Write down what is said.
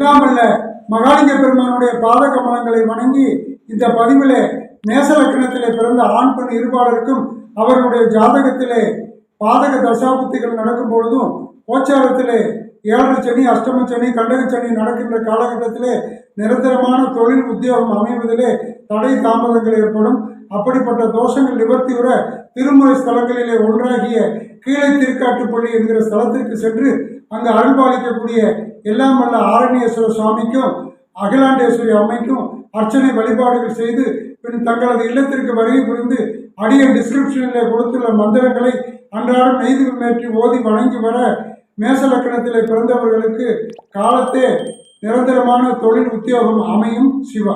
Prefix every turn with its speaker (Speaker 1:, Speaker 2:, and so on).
Speaker 1: இல்லாமல்ல மகாலிங்க பெருமானுடைய பாத கமலங்களை வணங்கி இந்த பதிவிலே மேச லக்கணத்திலே பிறந்த ஆண் பெண் இருபாளருக்கும் அவர்களுடைய ஜாதகத்திலே பாதக தசாபுத்திகள் நடக்கும் பொழுதும் கோச்சாரத்திலே ஏழரை சனி அஷ்டம சனி கண்டக சனி நடக்கின்ற காலகட்டத்திலே நிரந்தரமான தொழில் உத்தியோகம் அமைவதிலே தடை தாமதங்கள் ஏற்படும். அப்படிப்பட்ட தோஷங்கள் நிவர்த்தியுற திருமுறை ஸ்தலங்களிலே ஒன்றாகிய திருக்காட்டுப்பள்ளி என்கிற ஸ்தலத்திற்கு சென்று அங்கு அருள்பாலிக்கக்கூடிய எல்லாம் வல்ல ஆரண்யேஸ்வர சுவாமிக்கும் அகிலாண்டேஸ்வரி அம்மைக்கும் அர்ச்சனை வழிபாடுகள் செய்து பின் தங்களது இல்லத்திற்கு வருகை புரிந்து அடிய டிஸ்கிரிப்ஷனில் கொடுத்துள்ள மந்திரங்களை அன்றாடம் நெய்து மேற்றி ஓதி வணங்கி வர மேச லக்கணத்திலே பிறந்தவர்களுக்கு காலத்தே நிரந்தரமான தொழில் உத்தியோகம் அமையும் சிவா.